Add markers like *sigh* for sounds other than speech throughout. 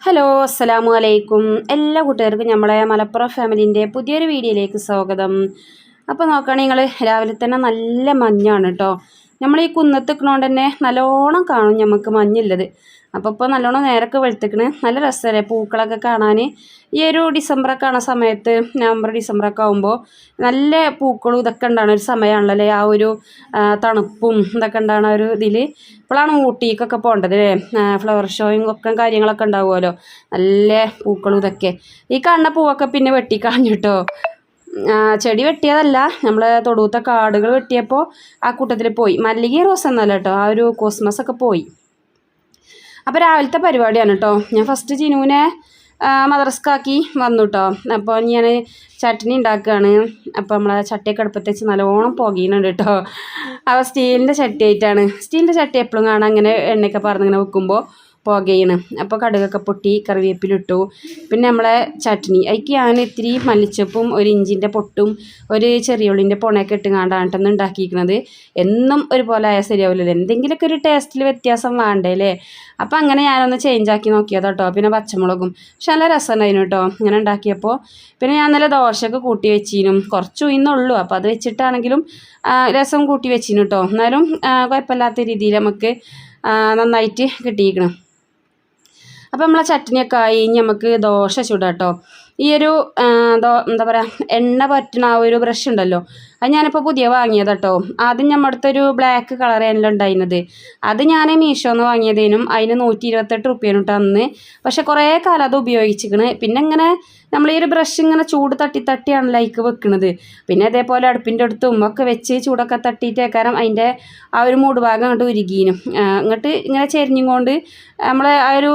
Hello അസ്സലാമു അലൈക്കും എല്ലാ കൂട്ടുകാർക്കും നമ്മളെ മലപ്പുറം ഫാമിലിന്റെ പുതിയൊരു വീഡിയോയിലേക്ക് സ്വാഗതം. അപ്പോൾ നോക്കുകയാണെങ്കിൽ നിങ്ങൾ രാവിലെ തന്നെ നല്ല മഞ്ഞാണ് കേട്ടോ നമ്മൾ ഈ കുന്നത്ത് നിൽക്കണോണ്ട് തന്നെ നല്ലോണം കാണും നമുക്ക് മഞ്ഞുള്ളത് അപ്പോൾ ഇപ്പോൾ നല്ലോണം നേരൊക്കെ വെളുത്തിക്കണ്. നല്ല രസമല്ലേ പൂക്കളൊക്കെ കാണാൻ ഈ ഒരു ഡിസംബറൊക്കെ ആണ സമയത്ത് നവംബർ ഡിസംബറൊക്കെ ആകുമ്പോൾ നല്ല പൂക്കളും ഇതൊക്കെ ഉണ്ടാകുന്ന ഒരു സമയമാണല്ലോ ആ ഒരു തണുപ്പും ഇതൊക്കെ ഉണ്ടാകുന്ന ഒരു ഇതിൽ ഇപ്പോഴാണ് ഊട്ടിക്കൊക്കെ പോകേണ്ടത് അല്ലേ? ഫ്ലവർ ഷോയും ഒക്കെ കാര്യങ്ങളൊക്കെ ഉണ്ടാവുമല്ലോ. നല്ല പൂക്കളും ഇതൊക്കെ. ഈ കാണുന്ന പൂവൊക്കെ പിന്നെ വെട്ടിക്കളഞ്ഞു കേട്ടോ ചെടി വെട്ടിയതല്ല. നമ്മൾ തൊടുത്ത കാടുകൾ വെട്ടിയപ്പോൾ ആ കൂട്ടത്തിൽ പോയി. മല്ലികയും റോസ് എന്നല്ല കേട്ടോ ആ ഒരു കോസ്മസ് ഒക്കെ പോയി. അപ്പോൾ രാവിലത്തെ പരിപാടിയാണ് കേട്ടോ ഞാൻ ഫസ്റ്റ് ജിനുവിനെ മദ്രസ്കാക്കി വന്നു കേട്ടോ അപ്പോൾ ഞാൻ ചട്ടിനി ഉണ്ടാക്കുകയാണ് അപ്പോൾ നമ്മളെ ചട്ടിയൊക്കെ അടുപ്പത്ത് വെച്ച് നല്ലോണം പുകയുന്നുണ്ട് കേട്ടോ അപ്പോൾ സ്റ്റീലിന്റെ ചട്ടി ആയിട്ടാണ്. സ്റ്റീലിന്റെ ചട്ടി എപ്പോഴും കാണാൻ അങ്ങനെ എണ്ണയൊക്കെ പറഞ്ഞിങ്ങനെ വെക്കുമ്പോൾ പുകയാണ്. അപ്പോൾ കടുകൊക്കെ പൊട്ടി കറിവേപ്പിലിട്ടു പിന്നെ നമ്മളെ ചട്നി. അതിക്ക് ഞാൻ ഇത്തിരി മല്ലിച്ചപ്പും ഒരു ഇഞ്ചിന്റെ പൊട്ടും ഒരു ചെറിയ ഉള്ളിന്റെ പുണയൊക്കെ ഇട്ടുകൊണ്ടാണ് കേട്ടോ ഉണ്ടാക്കിയിരിക്കുന്നത് എന്നും ഒരുപോലെ ആയാൽ ശരിയാവില്ലല്ലോ എന്തെങ്കിലുമൊക്കെ ഒരു ടേസ്റ്റിൽ വ്യത്യാസം വേണ്ടേ അല്ലേ അപ്പോൾ അങ്ങനെ ഞാനൊന്ന് ചേഞ്ച് ആക്കി നോക്കിയത് കേട്ടോ പിന്നെ പച്ചമുളകും. പക്ഷെ നല്ല രസമുണ്ടായിരുന്നു കേട്ടോ ഇങ്ങനെ ഉണ്ടാക്കിയപ്പോൾ പിന്നെ ഞാൻ നല്ല ദോശയൊക്കെ കൂട്ടി വെച്ചിനും. കുറച്ച് ഉയർന്നുള്ളൂ അപ്പോൾ അത് വെച്ചിട്ടാണെങ്കിലും രസം കൂട്ടി വെച്ചിന് കേട്ടോ എന്നാലും കുഴപ്പമില്ലാത്ത രീതിയിൽ നമുക്ക് നന്നായിട്ട് കിട്ടിയിരിക്കണം. അപ്പോൾ നമ്മളെ ചട്നിയൊക്കെ ആയി ഇനി നമുക്ക് ദോശ ചുടാം കേട്ടോ ഈ ഒരു ദോ എന്താ പറയുക എണ്ണ പറ്റുന്ന ആ ഒരു ബ്രഷ് ഉണ്ടല്ലോ. അത് ഞാനിപ്പോൾ പുതിയ വാങ്ങിയത് കേട്ടോ ആദ്യം നമ്മുടെ ബ്ലാക്ക് കളർ ആണല്ലോ ഉണ്ടായിരുന്നത്. അത് ഞാൻ മീഷോന്ന് വാങ്ങിയതിനും അതിന് നൂറ്റി ഇരുപത്തെട്ട് കേട്ടോ അന്ന്. പക്ഷെ കുറേ കാലം അത് ഉപയോഗിച്ചിരിക്കണ് പിന്നെ ഇങ്ങനെ നമ്മൾ ഈ ഒരു ബ്രഷ് ഇങ്ങനെ ചൂട് തട്ടി തട്ടിയാണ് ലൈക്ക് വെക്കുന്നത് പിന്നെ അതേപോലെ അടുപ്പിന്റെ അടുത്തും ഒക്കെ വെച്ച് ചൂടൊക്കെ തട്ടിയിട്ടേക്കാരം അതിന്റെ ആ ഒരു മൂട് ഭാഗം അങ്ങോട്ട് ഉരുകീനും. അങ്ങോട്ട് ഇങ്ങനെ ചെരിഞ്ഞും കൊണ്ട് നമ്മൾ ആ ഒരു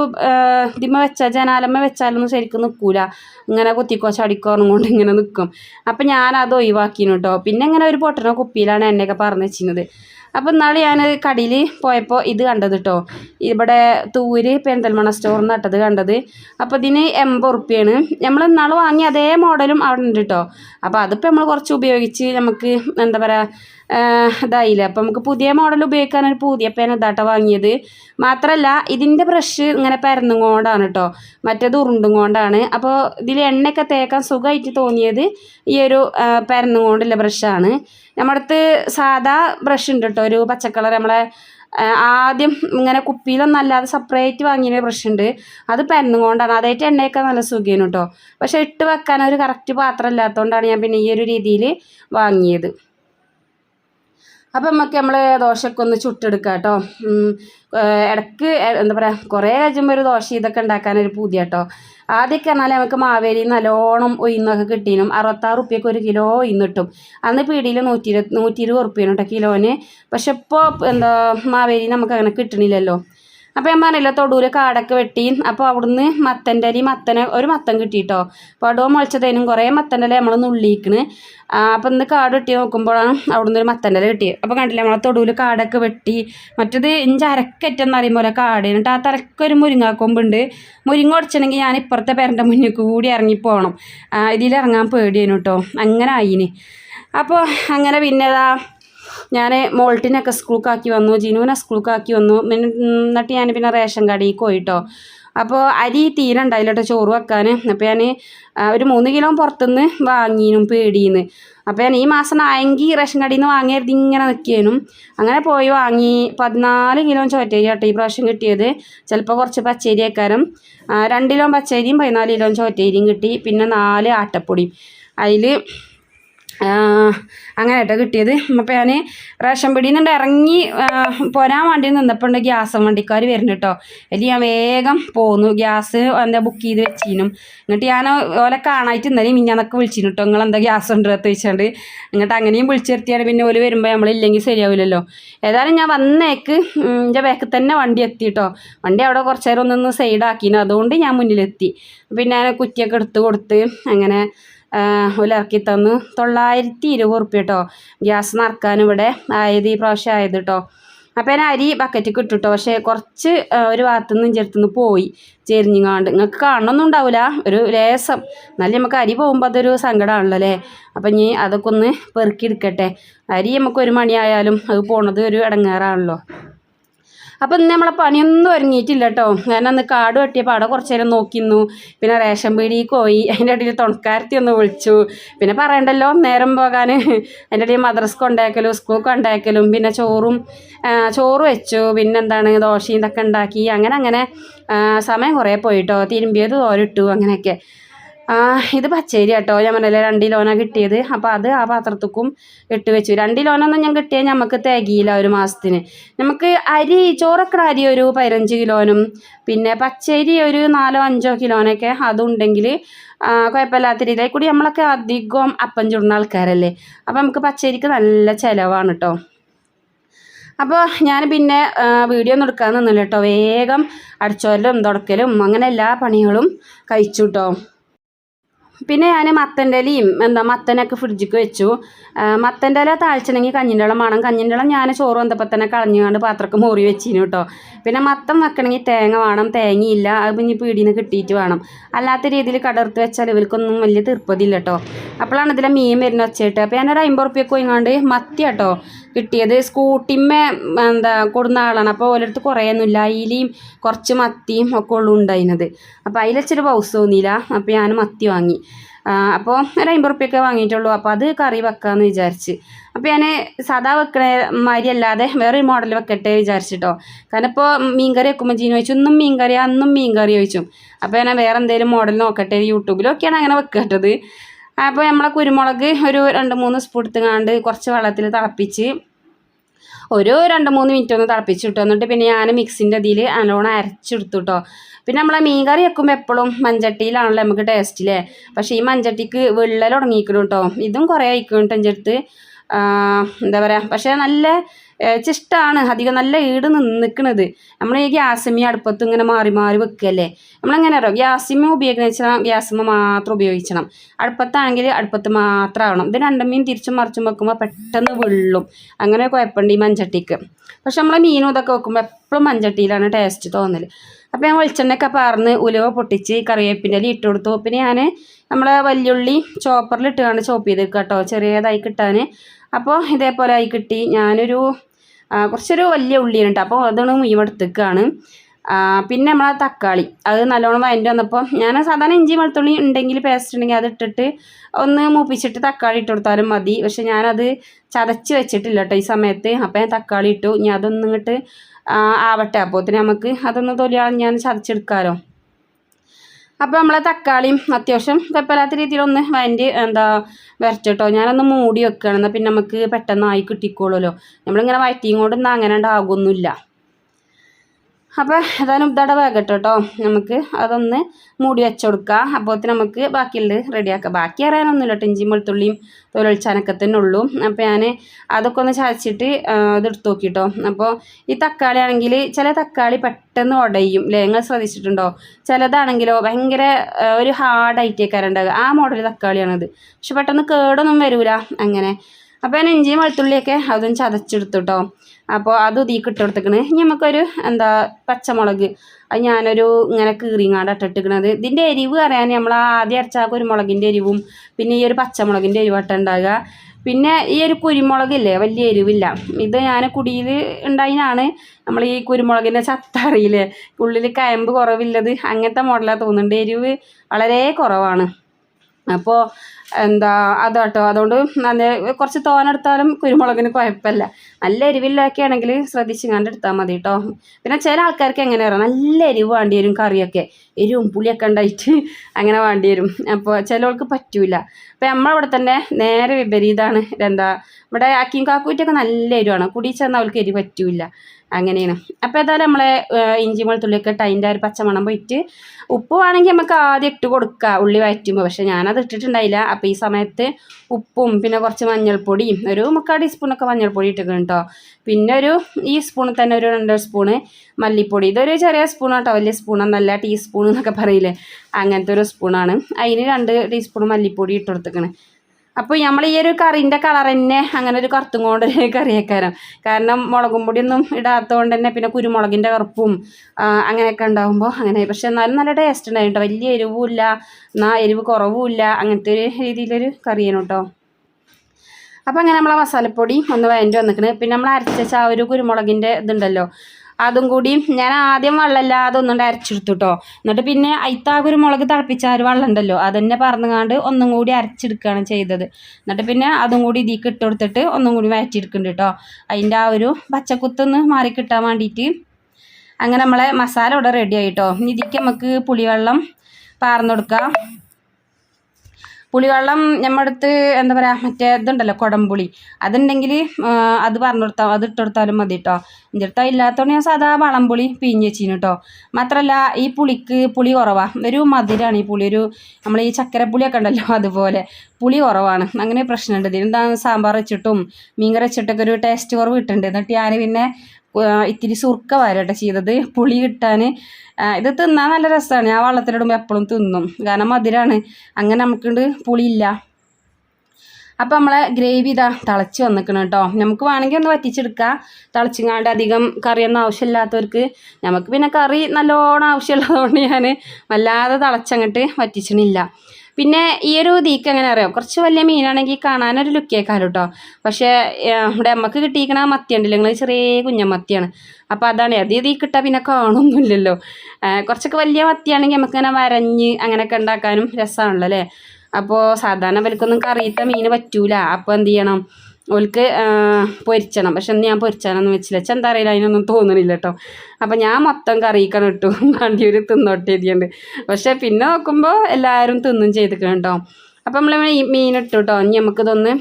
ഇതിമ വെച്ചാൽ ജനാലമ്മ വെച്ചാലൊന്നും ശരിക്കും നിൽക്കൂല ഇങ്ങനെ കുത്തിക്കോ അടിക്കോറും കൊണ്ട് ഇങ്ങനെ നിൽക്കും അപ്പം ഞാനത് ഒഴിവാക്കിനു കേട്ടോ പിന്നെ ഇങ്ങനെ ഒരു പൊട്ടണ കുപ്പിയിലാണ് എണ്ണയൊക്കെ പറഞ്ഞു വെച്ചിരുന്നത്. അപ്പോൾ ഇന്നാൾ ഞാൻ കടയിൽ പോയപ്പോൾ ഇത് കണ്ടത് കേട്ടോ ഇവിടെ തൂര് പെന്തൽമണ സ്റ്റോറിൽ നട്ടത് കണ്ടത്. അപ്പോൾ ഇതിന് എൺപത് ഉറുപ്പ്യാണ്. നമ്മൾ ഇന്നാൾ വാങ്ങിയ അതേ മോഡലും അവിടെ ഉണ്ട് കേട്ടോ അപ്പോൾ അതിപ്പോൾ നമ്മൾ കുറച്ച് ഉപയോഗിച്ച് നമുക്ക് എന്താ പറയുക ഇതായില്ല? അപ്പം നമുക്ക് പുതിയ മോഡൽ ഉപയോഗിക്കാൻ ഒരു പുതിയ പേന ഇതാട്ടോ വാങ്ങിയത്. മാത്രമല്ല ഇതിന്റെ ബ്രഷ് ഇങ്ങനെ പരന്നും കൊണ്ടാണ് കേട്ടോ മറ്റേത് ഉരുണ്ടും കൊണ്ടാണ് അപ്പോൾ ഇതിൽ എണ്ണയൊക്കെ തേക്കാൻ സുഖമായിട്ട് തോന്നിയത് ഈ ഒരു പരന്നും കൊണ്ടുള്ള ബ്രഷാണ് നമ്മുടെ അടുത്ത് സാധാ ബ്രഷ് ഉണ്ട് കേട്ടോ ഒരു പച്ചക്കളർ നമ്മളെ ആദ്യം ഇങ്ങനെ കുപ്പിയിലൊന്നും അല്ലാതെ സെപ്പറേറ്റ് വാങ്ങിയ ബ്രഷ് ഉണ്ട്. അത് പരന്നും കൊണ്ടാണ് അതായിട്ട് എണ്ണയൊക്കെ നല്ല സുഖമാണ് കേട്ടോ പക്ഷേ ഇട്ട് വെക്കാൻ ഒരു കറക്റ്റ് പാത്രം ഇല്ലാത്തതുകൊണ്ടാണ് ഞാൻ പിന്നെ ഈ ഒരു രീതിയിൽ വാങ്ങിയത്. അപ്പം നമുക്ക് നമ്മൾ ദോശയൊക്കെ ഒന്ന് ചുട്ടെടുക്കാം കേട്ടോ ഇടയ്ക്ക് എന്താ പറയുക കുറേ കഴിയുമ്പോൾ ഒരു ദോശ ഇതൊക്കെ ഉണ്ടാക്കാനൊരു പുതിയ കേട്ടോ ആദ്യമൊക്കെ പറഞ്ഞാൽ നമുക്ക് മാവേലി നല്ലോണം ഒയ്യുന്നൊക്കെ കിട്ടീനും. അറുപത്താറ് റുപ്യക്ക് ഒരു കിലോ ഉയർന്ന് കിട്ടും. അന്ന് പീടിയിൽ നൂറ്റി ഇരുപത് നൂറ്റി ഇരുപത് റുപ്യാണ് കേട്ടോ കിലോന്. പക്ഷെ ഇപ്പോൾ എന്താ മാവേലി നമുക്ക് അങ്ങനെ കിട്ടണില്ലല്ലോ. അപ്പോൾ ഞാൻ പറഞ്ഞില്ല തൊടൂര് കാടൊക്കെ വെട്ടി. അപ്പോൾ അവിടുന്ന് മത്തന്റെ അരി മത്തനെ ഒരു മത്തൻ കിട്ടിയിട്ടോ പടവും മുളച്ചതേനും കുറേ മത്തന്റെ ഇല നമ്മൾ നുള്ളിയിക്കണ് അപ്പോൾ ഇന്ന് കാട് വെട്ടി നോക്കുമ്പോഴാണ് അവിടുന്ന് ഒരു മത്തന്റെ ഇല കിട്ടിയത് അപ്പോൾ കണ്ടില്ലേ നമ്മളെ തൊടൂര് കാടൊക്കെ വെട്ടി. മറ്റത് ഇഞ്ച് അരക്കറ്റെന്ന് പോലെ കാട്. എന്നിട്ട് ആ തലക്കൊരു മുരിങ്ങാക്കൊമ്പുണ്ട്. മുരിങ്ങ ഒടിച്ചണമെങ്കിൽ ഞാൻ ഇപ്പുറത്തെ പേരന്റെ മുന്നിൽ കൂടി ഇറങ്ങിപ്പോകണം ഇതിലിറങ്ങാൻ പേടിയേനു കേട്ടോ അങ്ങനെ ആയിന്. അപ്പോൾ അങ്ങനെ പിന്നെ ഇതാ ഞാൻ മോൾട്ടിനൊക്കെ സ്കൂൾക്കാക്കി വന്നു ജിനുവിനെ സ്കൂൾക്കാക്കി വന്നു. എന്നിട്ട് ഞാൻ പിന്നെ റേഷൻ കടയിൽ പോയിട്ടോ. അപ്പോൾ അരി തീരെ ഉണ്ടായില്ല ചോറ് വെക്കാൻ അപ്പോൾ ഞാൻ ഒരു മൂന്ന് കിലോ പുറത്തുനിന്ന് വാങ്ങിനും പേടിയിന്ന്. അപ്പോൾ ഞാൻ ഈ മാസം ആയെങ്കിൽ റേഷൻ കടയിൽ നിന്ന് വാങ്ങിയത് ഇങ്ങനെ നിൽക്കിയേനും അങ്ങനെ പോയി വാങ്ങി പതിനാല് കിലോ ചോറ്റരി കേട്ടോ ഈ പ്രാവശ്യം കിട്ടിയത്. ചിലപ്പോൾ കുറച്ച് പച്ചരി വെക്കാനും രണ്ട് കിലോ പച്ചരിയും പതിനാല് കിലോ ചോറ്റരിയും കിട്ടി. പിന്നെ നാല് ആട്ടപ്പൊടിയും. അതിൽ അങ്ങനെ കേട്ടോ കിട്ടിയത്. അപ്പം ഞാൻ റേഷൻ പിടിയിൽ ഇറങ്ങി പോരാൻ വേണ്ടി നിന്നപ്പോൾ ഉണ്ട് ഗ്യാസ് വണ്ടിക്കാർ വരുന്നു കേട്ടോ അല്ലെങ്കിൽ ഞാൻ വേഗം പോന്നു. ഗ്യാസ് എന്താ ബുക്ക് ചെയ്ത് വെച്ചിനും. എന്നിട്ട് ഞാൻ ഓലെ കാണായിട്ട് ഇന്നലെ മിഞ്ഞാന്നൊക്കെ വിളിച്ചിരുന്നു കേട്ടോ നിങ്ങൾ എന്താ ഗ്യാസ് ഉണ്ട് എന്ന് ചോദിച്ചാണ്ട്. എന്നിട്ട് അങ്ങനെയും വിളിച്ചു നിർത്തിയാണ് പിന്നെ ഓൽ വരുമ്പോൾ നമ്മളില്ലെങ്കിൽ ശരിയാവില്ലല്ലോ ഏതായാലും ഞാൻ വന്നേക്ക് എന്റെ ബാക്കിൽ തന്നെ വണ്ടി എത്തി കേട്ടോ വണ്ടി അവിടെ കുറച്ചേരം ഒന്നൊന്ന് സൈഡാക്കിനു അതുകൊണ്ട് ഞാൻ മുന്നിലെത്തി. പിന്നെ കുറ്റിയൊക്കെ എടുത്ത് കൊടുത്ത് അങ്ങനെ ഇറക്കി തന്നു. തൊള്ളായിരത്തി ഇരുപത് ഉറുപ്പ്യ കേട്ടോ ഗ്യാസ് നിറക്കാൻ ഇവിടെ ആയത് ഈ പ്രാവശ്യം ആയത് കേട്ടോ അപ്പം ഞാൻ അരി ബക്കറ്റിൽ ഇട്ടു പക്ഷേ കുറച്ച് ഒരു ഭാഗത്തുനിന്ന് ചെറുത്തുനിന്ന് പോയി ചെരിഞ്ഞിങ്ങാണ്ട്. നിങ്ങൾക്ക് കാണണമൊന്നും ഉണ്ടാവില്ല ഒരു ലേസം. എന്നാലും നമുക്ക് അരി പോകുമ്പോൾ അതൊരു സങ്കടമാണല്ലോ അല്ലേ? അപ്പം ഇനി അതൊക്കെ ഒന്ന് പെറുക്കി എടുക്കട്ടെ. അരി നമുക്ക് ഒരു മണിയായാലും അത് പോണത് ഒരു ഇടങ്ങേറാണല്ലോ അപ്പം ഇന്ന് നമ്മളെ പണിയൊന്നും ഒരുങ്ങിയിട്ടില്ല കേട്ടോ ഞാൻ അന്ന് കാട് വെട്ടിയപ്പോൾ അവിടെ കുറച്ച് നേരം നോക്കിന്നു. പിന്നെ റേഷൻ പീടിയിൽ പോയി. അതിന്റെ ഇടയിൽ തുണക്കാരത്തി ഒന്ന് വിളിച്ചു. പിന്നെ പറയണ്ടല്ലോ നേരം പോകാൻ അതിന്റെ ഇടയിൽ മദ്രസ് കൊണ്ടാക്കലും സ്കൂൾ കൊണ്ടാക്കലും പിന്നെ ചോറും ചോറ് വെച്ചു. പിന്നെ എന്താണ് ദോശയും ഇതൊക്കെ ഉണ്ടാക്കി. അങ്ങനെ അങ്ങനെ സമയം കുറേ പോയിട്ടോ തിരുമ്പിയത് തോരിട്ടു അങ്ങനെയൊക്കെ. ഇത് പച്ചരി കേട്ടോ. ഞാൻ പറഞ്ഞില്ലേ രണ്ട് കിലോന കിട്ടിയത്. അപ്പോൾ അത് ആ പാത്രത്തേക്കും ഇട്ട് വെച്ചു. രണ്ട് കിലോനൊന്നും ഞാൻ കിട്ടിയാൽ നമുക്ക് തികയില്ല ഒരു മാസത്തിന്. നമുക്ക് അരി ചോറക്കട അരി ഒരു പതിനഞ്ച് കിലോനും പിന്നെ പച്ചരി ഒരു നാലോ അഞ്ചോ കിലോനൊക്കെ അതുണ്ടെങ്കിൽ കുഴപ്പമില്ലാത്ത രീതിയിൽ കൂടി നമ്മളൊക്കെ അധികം അപ്പം ചുടുന്ന ആൾക്കാരല്ലേ. അപ്പോൾ നമുക്ക് പച്ചരിക്ക് നല്ല ചിലവാണ് കേട്ടോ അപ്പോൾ ഞാൻ പിന്നെ വീഡിയോ ഒന്നും എടുക്കാൻ നിന്നില്ല കേട്ടോ വേഗം അടിച്ചോരലും തുടക്കലും അങ്ങനെ എല്ലാ പണികളും കഴിച്ചു കേട്ടോ പിന്നെ ഞാൻ മത്തന്റെ ഇലയും എന്താ മത്തനൊക്കെ ഫ്രിഡ്ജിക്ക് വെച്ചു. മത്തന്റെ ഇല താഴ്ച്ചണമെങ്കിൽ കഞ്ഞിന്റെ ഇളം വേണം. കഞ്ഞിന്റെ ഇളം ഞാൻ ചോറ് വന്നപ്പോൾ തന്നെ കളഞ്ഞുകൊണ്ട് പാത്രമൊക്കെ മോറി വെച്ചിന് കേട്ടോ. പിന്നെ മത്തം വെക്കണമെങ്കിൽ തേങ്ങ വേണം. തേങ്ങയില്ല. അത് പിന്നെ പീടിയിൽ നിന്ന് കിട്ടിയിട്ട് വേണം. അല്ലാത്ത രീതിയിൽ കടർത്ത് വെച്ചാൽ ഇവർക്കൊന്നും വലിയ തീർപ്പതില്ല കേട്ടോ. അപ്പോഴാണ് ഇതിലെ മീൻ വരുന്ന വെച്ചിട്ട് അപ്പോൾ ഞാനൊരു അമ്പത് റുപ്യൊക്കെ പോയിങ്ങാണ്ട് മത്തി കേട്ടോ കിട്ടിയത്. സ്കൂട്ടിമ്മേ എന്താ കൊടുന്ന ആളാണ്. അപ്പോൾ ഓരോരുത്ത് കുറേയൊന്നുമില്ല അയിലയും കുറച്ച് മത്തിയും ഒക്കെ ഉള്ളു ഉണ്ടായിരുന്നത്. അപ്പോൾ അതിലച്ചൊരു പൗസ് തോന്നിയില്ല. അപ്പോൾ ഞാൻ മത്തി വാങ്ങി. അപ്പോൾ ഒരു അമ്പത് റുപ്യൊക്കെ വാങ്ങിയിട്ടുള്ളൂ. അപ്പോൾ അത് കറി വെക്കാമെന്ന് വിചാരിച്ച്. അപ്പോൾ ഞാൻ സാധാ വെക്കണ മാതിരി അല്ലാതെ വേറൊരു മോഡൽ വെക്കട്ടെ വിചാരിച്ചിട്ടോ. കാരണം ഇപ്പോൾ മീൻകറി വെക്കുമ്പോൾ ജീന ചോദിച്ചു ഇന്നും മീൻകറി അന്നും മീൻകറി ചോദിച്ചു. അപ്പോൾ ഞാൻ വേറെ എന്തെങ്കിലും മോഡൽ നോക്കട്ടെ യൂട്യൂബിലൊക്കെയാണ് അങ്ങനെ വെക്കേണ്ടത് അപ്പോൾ നമ്മളെ കുരുമുളക് ഒരു രണ്ട് മൂന്ന് സ്പൂൺ എടുത്തുങ്ങാണ്ട് കുറച്ച് വെള്ളത്തിൽ തിളപ്പിച്ച് ഒരു രണ്ട് മൂന്ന് മിനിറ്റ് ഒന്ന് തിളപ്പിച്ച് കിട്ടും എന്നിട്ട് പിന്നെ ഞാൻ മിക്സിന്റെ അതിൽ നല്ലോണം അരച്ചെടുത്തു കേട്ടോ പിന്നെ നമ്മളെ മീൻ കറി വെക്കുമ്പോൾ എപ്പോഴും മഞ്ചട്ടിയിലാണല്ലോ നമുക്ക് ടേസ്റ്റ് അല്ലേ പക്ഷേ ഈ മഞ്ചട്ടിക്ക് വിള്ളൽ തുടങ്ങിയിരിക്കണം കേട്ടോ ഇതും കുറേ ആയിക്കണം കേട്ടോ എന്റെ അടുത്ത് എന്താ പറയുക പക്ഷേ നല്ല ഇഷ്ടമാണ് അധികം നല്ല ഈട് നിൽക്കുന്നത് നമ്മൾ ഈ ഗ്യാസമി അടുപ്പത്ത് ഇങ്ങനെ മാറി മാറി വെക്കുകയല്ലേ നമ്മളെങ്ങനെ അറിയാം? ഗ്യാസിമ്മ ഉപയോഗിക്കുന്ന വെച്ചാൽ ഗ്യാസിമ്മ മാത്രം ഉപയോഗിക്കണം അടുപ്പത്താണെങ്കിൽ അടുപ്പത്ത് മാത്രം ആവണം ഇത് രണ്ടും മീൻ തിരിച്ചും മറിച്ചും വെക്കുമ്പോൾ പെട്ടെന്ന് വെള്ളും. അങ്ങനെ കുഴപ്പമുണ്ട് ഈ മഞ്ചട്ടിക്ക് പക്ഷെ നമ്മളെ മീനും ഇതൊക്കെ വെക്കുമ്പോൾ എപ്പോഴും മഞ്ചട്ടിയിലാണ് ടേസ്റ്റ് തോന്നൽ അപ്പോൾ ഞാൻ വെളിച്ചെണ്ണയൊക്കെ പറന്ന് ഉലുവ പൊട്ടിച്ച് കറിവേപ്പിന്റെ ഇല ഇട്ട് കൊടുത്തു. പിന്നെ ഞാൻ നമ്മളെ വലിയുള്ളി ചോപ്പറിൽ ഇട്ടുകൊണ്ട് ചോപ്പ് ചെയ്ത് കേട്ടോ ചെറിയതായി കിട്ടാൻ അപ്പോൾ ഇതേപോലെ ആയി കിട്ടി. ഞാനൊരു ആ, കുറച്ചൊരു വലിയ ഉള്ളിയാണ് കേട്ടോ അപ്പോൾ അതാണ് മീമെടുത്തേക്കാണ് പിന്നെ പിന്നെ നമ്മളെ തക്കാളി. അത് നല്ലോണം വയന്റെ വന്നപ്പോൾ ഞാൻ സാധാരണ ഇഞ്ചി വെളുത്തുള്ളി ഉണ്ടെങ്കിൽ പേസ്റ്റ് ഉണ്ടെങ്കിൽ അത് ഇട്ടിട്ട് ഒന്ന് മൂപ്പിച്ചിട്ട് തക്കാളി ഇട്ട് കൊടുത്താലും മതി. പക്ഷെ ഞാനത് ചതച്ച് വെച്ചിട്ടില്ല കേട്ടോ ഈ സമയത്ത്. അപ്പോൾ ഞാൻ തക്കാളി ഇട്ടു. ഇനി അതൊന്നും ഇങ്ങോട്ട് ആവട്ടെ. അപ്പോൾ നമുക്ക് അതൊന്ന് തൊലിയാൾ ഞാൻ ചതച്ചെടുക്കാമല്ലോ അപ്പോൾ നമ്മളെ തക്കാളിയും അത്യാവശ്യം കുഴപ്പമില്ലാത്ത രീതിയിലൊന്ന് വഴറ്റി എന്താ വരച്ചിട്ടോ. ഞാനൊന്ന് മൂടി വെക്കുകയാണ്. എന്നാൽ പിന്നെ നമുക്ക് പെട്ടെന്ന് ആയി കിട്ടിക്കോളുമല്ലോ. നമ്മളിങ്ങനെ വയറ്റിയും കൊണ്ടൊന്നും അങ്ങനെ ഉണ്ടാകൊന്നുമില്ല അപ്പോൾ ഏതായാലും ദടവാകട്ടെ കേട്ടോ നമുക്ക് അതൊന്ന് മൂടി വെച്ച് കൊടുക്കാം അപ്പോഴത്തേന് നമുക്ക് ബാക്കിയുള്ളത് റെഡിയാക്കാം. ബാക്കി അറിയാനൊന്നുമില്ല കേട്ടോ ഇഞ്ചിയും വെളുത്തുള്ളിയും തൊഴിലൊഴിച്ചാനൊക്കെ തന്നെ ഉള്ളൂ. അപ്പോൾ ഞാൻ അതൊക്കെ ഒന്ന് ചതച്ചിട്ട് ഇതെടുത്ത് നോക്കിട്ടോ. അപ്പോൾ ഈ തക്കാളി ആണെങ്കിൽ ചില തക്കാളി പെട്ടെന്ന് ഉടയും അല്ലേ നിങ്ങൾ ശ്രദ്ധിച്ചിട്ടുണ്ടോ? ചിലതാണെങ്കിലോ ഭയങ്കര ഒരു ഹാർഡായിട്ടേക്കാരം ഉണ്ടാകുക ആ മോഡൽ തക്കാളിയാണത്. പക്ഷെ പെട്ടെന്ന് കേടൊന്നും വരൂല. അങ്ങനെ. അപ്പോൾ ഞാൻ ഇഞ്ചിയും വെളുത്തുള്ളിയൊക്കെ അതും ചതച്ചെടുത്തു കേട്ടോ അപ്പോൾ അത് ഇതിക്ക് ഇട്ട് കൊടുത്തേക്കണ്. ഇനി നമുക്കൊരു എന്താ പച്ചമുളക്. അത് ഞാനൊരു ഇങ്ങനെ കീറിങ്ങാണ്ട് ഇട്ടിട്ടിരിക്കണത്. ഇതിന്റെ എരിവ് അറിയാൻ നമ്മൾ ആദ്യം അരച്ച കുരുമുളകിന്റെ എരിവും പിന്നെ ഈ ഒരു പച്ചമുളകിന്റെ എരിവട്ടം ഉണ്ടാകുക പിന്നെ ഈ ഒരു കുരുമുളകില്ലേ വലിയ എരിവില്ല. ഇത് ഞാൻ കുടിയിൽ ഉണ്ടായിനാണ് നമ്മൾ ഈ കുരുമുളകിന്റെ ചത്ത അറിയില്ലേ ഉള്ളിൽ കയമ്പ് കുറവില്ലത് അങ്ങനത്തെ മോഡലാണ് തോന്നുന്നുണ്ട്. എരിവ് വളരെ കുറവാണ്. അപ്പോൾ എന്താ അതാട്ടോ. അതുകൊണ്ട് നല്ല കുറച്ച് തോനെടുത്താലും കുരുമുളകിന് കുഴപ്പമില്ല. നല്ല എരിവില്ലൊക്കെ ആണെങ്കിൽ ശ്രദ്ധിച്ച് കണ്ട് എടുത്താൽ മതി കേട്ടോ പിന്നെ ചില ആൾക്കാർക്ക് എങ്ങനെ പറയാം നല്ല എരിവ് വേണ്ടി വരും കറിയൊക്കെ. എരിവും പുളിയൊക്കെ ഉണ്ടായിട്ട് അങ്ങനെ വേണ്ടി വരും. അപ്പോൾ ചിലവർക്ക് പറ്റൂല. അപ്പോൾ നമ്മളവിടെ തന്നെ നേരെ വിപരീതമാണ് എന്താ ഇവിടെ അക്കിയും കാക്കൂറ്റൊക്കെ നല്ല എരിവാണ്. കുടി ചെന്നാൽ അവൾക്ക് എരി പറ്റൂല. അങ്ങനെയാണ്. അപ്പോൾ ഏതായാലും നമ്മളെ ഇഞ്ചി വെളുത്തുള്ളിയൊക്കെ ടൈന്റെ ഒരു പച്ചമണം പോയിട്ട് ഉപ്പ് വേണമെങ്കിൽ നമുക്ക് ആദ്യം ഇട്ട് കൊടുക്കുക ഉള്ളി വഴറ്റുമ്പോൾ. പക്ഷേ ഞാനത് ഇട്ടിട്ടുണ്ടായില്ല. അപ്പോൾ ഈ സമയത്ത് ഉപ്പും പിന്നെ കുറച്ച് മഞ്ഞൾപ്പൊടിയും ഒരു മുക്കാൽ ടീസ്പൂണൊക്കെ മഞ്ഞൾപ്പൊടി ഇട്ടിക്കണം കേട്ടോ പിന്നെ ഒരു ഈ സ്പൂണിൽ തന്നെ ഒരു രണ്ട് സ്പൂണ് മല്ലിപ്പൊടി. ഇതൊരു ചെറിയ സ്പൂൺ കേട്ടോ വലിയ സ്പൂണൊന്നല്ല ടീസ്പൂൺ എന്നൊക്കെ പറയില്ലേ. അങ്ങനത്തെ ഒരു സ്പൂണാണ്. അതിന് രണ്ട് ടീസ്പൂൺ മല്ലിപ്പൊടി ഇട്ട് അപ്പോൾ നമ്മൾ ഈ ഒരു കറിന്റെ കളർ തന്നെ അങ്ങനെ ഒരു കറുത്തും കൊണ്ട് *laughs* കറിയേക്കാരം കാരണം മുളകും പൊടിയൊന്നും ഇടാത്തതുകൊണ്ട് തന്നെ പിന്നെ കുരുമുളകിന്റെ കറുപ്പും അങ്ങനെയൊക്കെ ഉണ്ടാകുമ്പോൾ അങ്ങനെ. പക്ഷെ എന്നാലും നല്ല ടേസ്റ്റ് ഉണ്ടായിരുന്നു കേട്ടോ വലിയ എരിവുമില്ല എന്നാൽ എരിവ് കുറവുമില്ല അങ്ങനത്തെ ഒരു രീതിയിലൊരു കറിയാണ് കേട്ടോ അപ്പോൾ അങ്ങനെ നമ്മളെ മസാലപ്പൊടി ഒന്ന് വേണ്ടി വന്നിക്കണ്. പിന്നെ നമ്മൾ അരച്ച ആ ഒരു കുരുമുളകിന്റെ ഇതുണ്ടല്ലോ അതും കൂടി ഞാൻ ആദ്യം വെള്ളമില്ലാതെ ഒന്നും അരച്ചെടുത്തു കേട്ടോ എന്നിട്ട് പിന്നെ അയിത്താകൊരു മുളക് തിളപ്പിച്ച ഒരു വെള്ളം ഉണ്ടല്ലോ അതന്നെ പറഞ്ഞുകൊണ്ട് ഒന്നും കൂടി അരച്ചെടുക്കുകയാണ് ചെയ്തത്. എന്നിട്ട് പിന്നെ അതും കൂടി ഇതിൽ ഇട്ട് കൊടുത്തിട്ട് ഒന്നും കൂടി വഴറ്റിയെടുക്കുന്നുണ്ട് കേട്ടോ അതിന്റെ ആ ഒരു പച്ചക്കുത്തൊന്ന് മാറി കിട്ടാൻ വേണ്ടിയിട്ട് അങ്ങനെ നമ്മളെ മസാല ഇവിടെ റെഡി ആയിട്ടോ ഇതിക്ക് നമുക്ക് പുളിവെള്ളം പാർന്നു കൊടുക്കാം. പുളിവെള്ളം അടുത്ത് എന്താ പറയുക മറ്റേ ഇതുണ്ടല്ലോ കുടംപുളി. അതുണ്ടെങ്കിൽ അത് പറഞ്ഞു കൊടുത്താൽ അത് ഇട്ട് കൊടുത്താലും മതി കേട്ടോ എന്റെ ഇല്ലാത്തതുകൊണ്ട് ഞാൻ സാധാ വളംപുളി പിഞ്ഞ് വെച്ചിന് കേട്ടോ മാത്രമല്ല ഈ പുളിക്ക് പുളി കുറവാണ് ഒരു മധുരമാണ് ഈ പുളി. ഒരു നമ്മൾ ഈ ചക്കരപ്പുളിയൊക്കെ ഉണ്ടല്ലോ അതുപോലെ. പുളി കുറവാണ്. അങ്ങനെ പ്രശ്നമുണ്ട്. ഇതിന് സാമ്പാർ വെച്ചിട്ടും മീൻ കറി വെച്ചിട്ടൊക്കെ ഒരു ടേസ്റ്റ് കുറവ് കിട്ടുന്നുണ്ട് എന്നിട്ട് ഞാൻ പിന്നെ ഇത്തിരി സുർക്ക വരട്ടെ ചെയ്തത്. പുളി കിട്ടാൻ ഇത് തിന്നാൻ നല്ല രസമാണ് ഞാൻ വെള്ളത്തിലിടുമ്പോൾ എപ്പോഴും തിന്നും. കാരണം മധുരമാണ് അങ്ങനെ നമുക്കുണ്ട് പുളിയില്ല. അപ്പം നമ്മളെ ഗ്രേവി ഇതാ തിളച്ച് വന്നിക്കണം കേട്ടോ നമുക്ക് വേണമെങ്കിൽ ഒന്ന് വറ്റിച്ചെടുക്കാം. തിളച്ചിങ്ങാണ്ട് അധികം കറിയൊന്നും ആവശ്യമില്ലാത്തവർക്ക് നമുക്ക് പിന്നെ കറി നല്ലോണം ആവശ്യമുള്ളതുകൊണ്ട് ഞാൻ വല്ലാതെ തിളച്ചങ്ങോട്ട് വറ്റിച്ചണില്ല. പിന്നെ ഈ ഒരു തീക്ക് എങ്ങനെ അറിയാം? കുറച്ച് വലിയ മീനാണെങ്കിൽ കാണാനൊരു ലുക്കേക്കാലോ കേട്ടോ പക്ഷേ നമ്മുടെ അമ്മയ്ക്ക് കിട്ടിയിരിക്കണ മത്തി ഉണ്ടല്ലോ നിങ്ങൾ ചെറിയ കുഞ്ഞമത്തിയാണ് അപ്പോൾ അതാണ്. അത് തീ കിട്ടാൽ പിന്നെ കാണുമൊന്നുമില്ലല്ലോ കുറച്ചൊക്കെ വലിയ മത്തിയാണെങ്കിൽ നമുക്ക് ഇങ്ങനെ വരഞ്ഞ് അങ്ങനെയൊക്കെ ഉണ്ടാക്കാനും രസമാണല്ലോ അല്ലേ? അപ്പോൾ സാധാരണ ഇവർക്കൊന്നും കറിയിട്ട മീൻ പറ്റൂല. അപ്പോൾ എന്ത് ചെയ്യണം? ഓൾക്ക് പൊരിച്ചണം. പക്ഷെ ഒന്ന് ഞാൻ പൊരിച്ചാനൊന്നും വെച്ചില്ല. വെച്ചാൽ എന്താ അറിയില്ല അതിനൊന്നും തോന്നണില്ല കേട്ടോ. അപ്പം ഞാൻ മൊത്തം കറിയിക്കണം ഇട്ടു. *laughs* വണ്ടിയൊരു തിന്നോട്ടെ എഴുതിയുണ്ട് പക്ഷെ പിന്നെ നോക്കുമ്പോൾ എല്ലാവരും തിന്നും ചെയ്തിക്കണം കേട്ടോ അപ്പം നമ്മൾ ഇട്ടു കേട്ടോ ഇനി നമുക്കിതൊന്ന്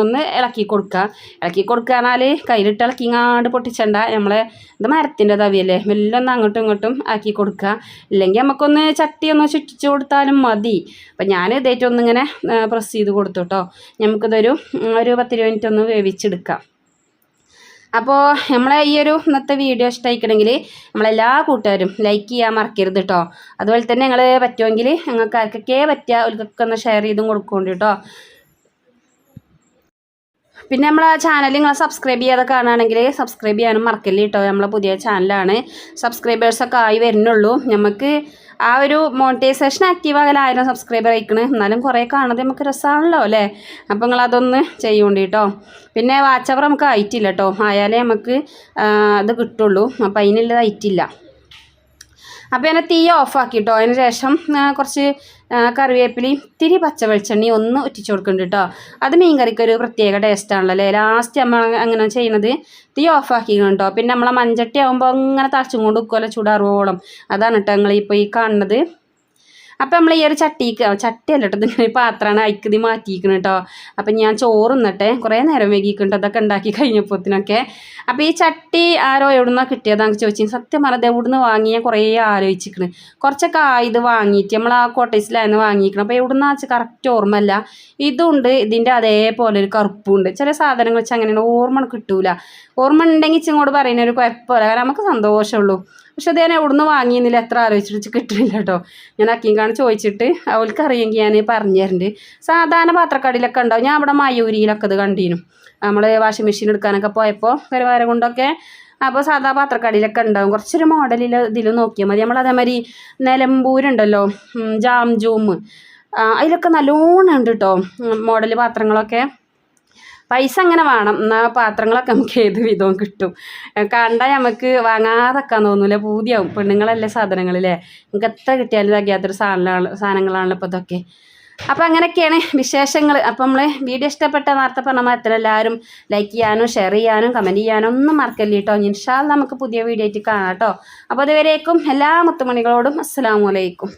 ഒന്ന് ഇളക്കി കൊടുക്കുക ഇളക്കി കൊടുക്കുക എന്നാൽ കയ്യിലിട്ട് ഇളക്കി ഇങ്ങാണ്ട് പൊട്ടിച്ചണ്ട. നമ്മളെ ഇത് മരത്തിന്റെ തവിയല്ലേ? മെല്ലെ ഒന്ന് അങ്ങോട്ടും ഇങ്ങോട്ടും ആക്കി കൊടുക്കുക ഇല്ലെങ്കിൽ നമുക്കൊന്ന് ചട്ടി ഒന്ന് ചുറ്റിച്ച് കൊടുത്താലും മതി. അപ്പം ഞാൻ ഇതേറ്റൊന്നിങ്ങനെ പ്രസ് ചെയ്ത് കൊടുത്തു കേട്ടോ നമുക്കിതൊരു ഒരു പത്തിരുപത് മിനിറ്റ് ഒന്ന് വേവിച്ചെടുക്കാം. അപ്പോൾ നമ്മളെ ഈ ഒരു ഇന്നത്തെ വീഡിയോ ഇഷ്ടമായിക്കണമെങ്കിൽ നമ്മളെല്ലാ കൂട്ടുകാരും ലൈക്ക് ചെയ്യാൻ മറക്കരുത് കേട്ടോ അതുപോലെ തന്നെ നിങ്ങൾ പറ്റുമെങ്കിൽ നിങ്ങൾക്ക് ആർക്കൊക്കെ പറ്റുക അവർക്കൊക്കെ ഒന്ന് ഷെയർ ചെയ്തും കൊടുക്കുന്നുണ്ട് കേട്ടോ പിന്നെ നമ്മളെ ചാനൽ നിങ്ങൾ സബ്സ്ക്രൈബ് ചെയ്യാതെ കാണുകയാണെങ്കിൽ സബ്സ്ക്രൈബ് ചെയ്യാനും മറക്കല്ലേ കേട്ടോ നമ്മളെ പുതിയ ചാനലാണ് സബ്സ്ക്രൈബേഴ്സൊക്കെ ആയി വരുന്നുള്ളൂ. നമുക്ക് ആ ഒരു മോണിറ്റൈസേഷൻ ആക്റ്റീവ് ആകല ആയിരം സബ്സ്ക്രൈബർ അയക്കണ് എന്നാലും കുറേ കാണുന്നത് നമുക്ക് രസമാണല്ലോ അല്ലേ? അപ്പോൾ നിങ്ങൾ അതൊന്ന് ചെയ്യൂണ്ടി കേട്ടോ പിന്നെ വാച്ച് അവർ നമുക്ക് ആയിട്ടില്ല കേട്ടോ ആയാലേ നമുക്ക് അത് കിട്ടുള്ളൂ. അപ്പോൾ അതിനുള്ളത് ആയിട്ടില്ല. അപ്പോൾ ഞാൻ തീ ഓഫാക്കി കേട്ടോ അതിന് ശേഷം കുറച്ച് കറിവേപ്പിലയും ഇത്തിരി പച്ച വെളിച്ചെണ്ണയും ഒന്ന് ഒറ്റിച്ച് കൊടുക്കുന്നുണ്ട് കേട്ടോ. അത് മീൻ കറിക്കൊരു പ്രത്യേക ടേസ്റ്റാണല്ലോ അല്ലേ? ലാസ്റ്റ് നമ്മൾ അങ്ങനെ ചെയ്യണത് തീ ഓഫാക്കി കേട്ടോ. പിന്നെ നമ്മളെ മഞ്ചട്ടി ആകുമ്പോൾ അങ്ങനെ തളച്ചും കൊണ്ട് വെക്കുമല്ലോ ചൂടാറുവോളം അതാണ് കേട്ടോ നിങ്ങളിപ്പോൾ ഈ കാണുന്നത്. അപ്പം നമ്മൾ ഈ ഒരു ചട്ടിക്ക് ചട്ടിയല്ല കേട്ടോ ഇതിങ്ങനെ പാത്രമാണ് അയക്കുതി മാറ്റിയിരിക്കണം കേട്ടോ. അപ്പം ഞാൻ ചോറ് കുറേ നേരം വൈകിക്കുന്നുണ്ട് അതൊക്കെ ഉണ്ടാക്കി കഴിഞ്ഞപ്പോഴത്തിനൊക്കെ അപ്പോൾ ഈ ചട്ടി ആരോ എവിടുന്നാണ് കിട്ടിയതാണെന്ന് ചോദിച്ചു സത്യം പറഞ്ഞത് എവിടുന്ന് വാങ്ങി ഞാൻ കുറേ ആലോചിച്ചിരിക്കണ് കുറച്ചൊക്കെ ആയത് വാങ്ങിയിട്ട് നമ്മൾ ആ കോട്ടേഴ്സിലായിരുന്നു വാങ്ങിയിരിക്കണം. അപ്പോൾ എവിടുന്ന് വെച്ചാൽ കറക്റ്റ് ഓർമ്മയല്ല. ഇതുണ്ട് ഇതിന്റെ അതേപോലെ ഒരു കറുപ്പുണ്ട്. ചില സാധനങ്ങൾ വെച്ചാൽ അങ്ങനെയാണ് ഓർമ്മ കിട്ടൂല. ഓർമ്മ ഉണ്ടെങ്കിൽ ഇച്ചിങ്ങോട് പറയുന്ന ഒരു കുഴപ്പമില്ല. കാരണം നമുക്ക് സന്തോഷമുള്ളൂ. പക്ഷെ അത് ഞാൻ എവിടുന്ന് വാങ്ങിയെന്നില്ല. എത്ര ആലോചിച്ചിട്ട് കിട്ടുന്നില്ല കേട്ടോ ഞാൻ അക്കീങ്കാണ് ചോദിച്ചിട്ട് അവൾക്ക് അറിയെങ്കിൽ ഞാൻ പറഞ്ഞു തരുന്നുണ്ട് സാധാരണ പാത്രക്കടയിലൊക്കെ ഉണ്ടാവും. ഞാൻ അവിടെ മയൂരിയിലൊക്കെ അത് കണ്ടീനു. നമ്മൾ വാഷിംഗ് മെഷീൻ എടുക്കാനൊക്കെ പോയപ്പോൾ പരിവാരം കൊണ്ടൊക്കെ അപ്പോൾ സാധാ പാത്രക്കടയിലൊക്കെ ഉണ്ടാവും. കുറച്ചൊരു മോഡലിൽ ഇതിൽ നോക്കിയാൽ മതി. നമ്മൾ അതേമാതിരി നിലമ്പൂരുണ്ടല്ലോ ജാം ജൂം അതിലൊക്കെ നല്ലോണം ഉണ്ട് കേട്ടോ മോഡൽ പാത്രങ്ങളൊക്കെ. പൈസ അങ്ങനെ വേണം. എന്നാൽ പാത്രങ്ങളൊക്കെ നമുക്ക് ഏത് വിധവും കിട്ടും. കണ്ടാൽ നമുക്ക് വാങ്ങാതെക്കാൻ തോന്നൂല. പൂതിയാവും. പെണ്ണുങ്ങളല്ലേ സാധനങ്ങളില്ലേ നമുക്ക് എത്ര കിട്ടിയാലും തകയാത്തൊരു സാധനങ്ങളാണ് സാധനങ്ങളാണല്ലോ ഇപ്പോൾ ഇതൊക്കെ. അപ്പോൾ അങ്ങനെയൊക്കെയാണ് വിശേഷങ്ങൾ അപ്പോൾ നമ്മൾ വീഡിയോ ഇഷ്ടപ്പെട്ട നേരത്തെ പറഞ്ഞ മാത്രം എല്ലാവരും ലൈക്ക് ചെയ്യാനും ഷെയർ ചെയ്യാനും കമന്റ് ചെയ്യാനും ഒന്നും മറക്കല്ല കേട്ടോ ഇൻഷാൽ നമുക്ക് പുതിയ വീഡിയോ ആയിട്ട് കാണാം കേട്ടോ അപ്പോൾ അതുവരേക്കും എല്ലാ മുത്തുമണികളോടും അസ്സാം വലൈക്കും